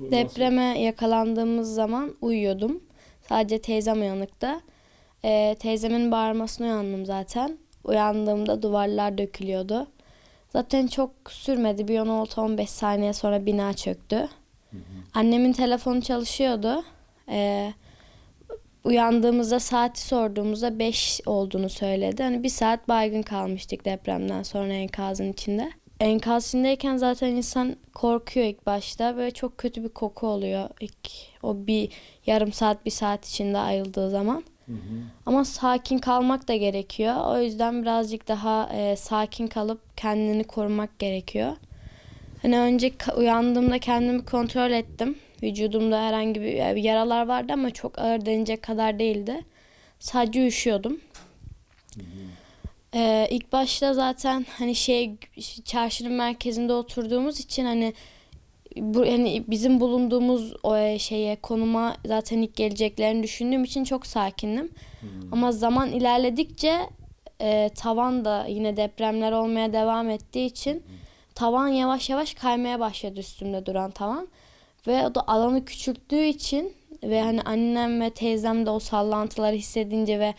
Depreme yakalandığımız zaman uyuyordum. Sadece teyzem uyanıktı. Ee, teyzemin bağırmasına uyandım zaten. Uyandığımda duvarlar dökülüyordu. Zaten çok sürmedi. Bir 16-15 saniye sonra bina çöktü. Hı hı. Annemin telefonu çalışıyordu. Ee, uyandığımızda saati sorduğumuzda 5 olduğunu söyledi. Hani bir saat baygın kalmıştık depremden sonra enkazın içinde. Enkaz içindeyken zaten insan korkuyor ilk başta. Böyle çok kötü bir koku oluyor ilk o bir yarım saat bir saat içinde ayıldığı zaman. Ama sakin kalmak da gerekiyor. O yüzden birazcık daha e, sakin kalıp kendini korumak gerekiyor. Hani önce uyandığımda kendimi kontrol ettim. Vücudumda herhangi bir yani yaralar vardı ama çok ağır denecek kadar değildi. Sadece üşüyordum. Ee, ilk başta zaten hani şey çarşının merkezinde oturduğumuz için hani bu hani bizim bulunduğumuz o e, şeye konuma zaten ilk geleceklerini düşündüğüm için çok sakindim. Ama zaman ilerledikçe e, tavan da yine depremler olmaya devam ettiği için tavan yavaş yavaş kaymaya başladı üstümde duran tavan. Ve o da alanı küçülttüğü için ve hani annem ve teyzem de o sallantıları hissedince ve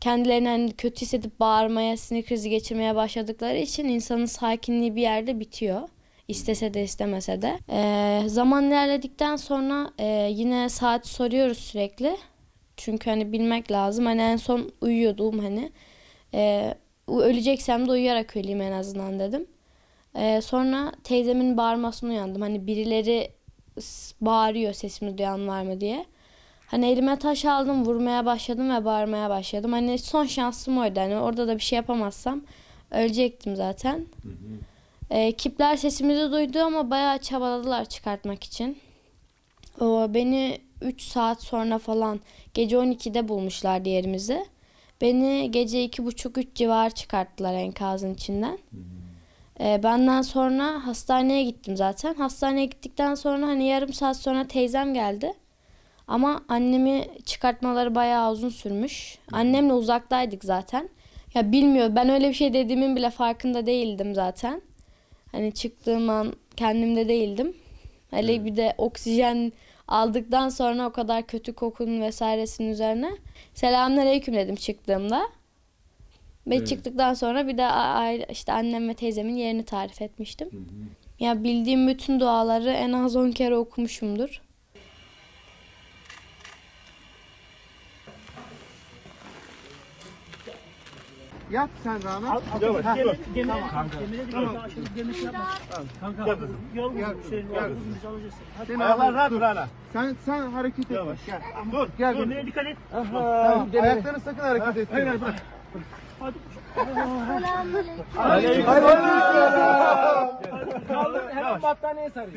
kendilerini hani kötü hissedip bağırmaya, sinir krizi geçirmeye başladıkları için insanın sakinliği bir yerde bitiyor. İstese de istemese de. Ee, zaman ilerledikten sonra e, yine saat soruyoruz sürekli. Çünkü hani bilmek lazım. Hani en son uyuyordum hani. Ee, öleceksem de uyuyarak öleyim en azından dedim. Ee, sonra teyzemin bağırmasına uyandım. Hani birileri bağırıyor sesimi duyan var mı diye. Hani elime taş aldım, vurmaya başladım ve bağırmaya başladım. Hani son şansım oydu. Hani orada da bir şey yapamazsam ölecektim zaten. Ee, ekipler sesimizi duydu ama bayağı çabaladılar çıkartmak için. O beni 3 saat sonra falan gece 12'de bulmuşlar yerimizi. Beni gece 2.30-3 civarı çıkarttılar enkazın içinden. Ee, benden sonra hastaneye gittim zaten. Hastaneye gittikten sonra hani yarım saat sonra teyzem geldi. Ama annemi çıkartmaları bayağı uzun sürmüş. Annemle uzaktaydık zaten. Ya bilmiyor ben öyle bir şey dediğimin bile farkında değildim zaten. Hani çıktığım an kendimde değildim. Hele bir de oksijen aldıktan sonra o kadar kötü kokunun vesairesinin üzerine. Selamünaleyküm dedim çıktığımda. Ve Evet. çıktıktan sonra bir de aile, işte annem ve teyzemin yerini tarif etmiştim. Ya bildiğim bütün duaları en az 10 kere okumuşumdur. Yat sen Rana. Yavaş, Ha, yavaş. Gemi, Kanka. gemide değil Tamam. aşırı gemi şey yapma. Kanka, Gel yol şeyin gel. yol alacaksın. Alayım. rahat Dur. Rana. Sen sen hareket et. Yavaş. Gel. Dur. Gel dur. Gemine dikkat et. Tamam. Ayaklarını sakın hareket et. Hayır, hayır, bırak. Hadi. Hayır, hayır. Kaldır hemen battaniyeye sarıyor.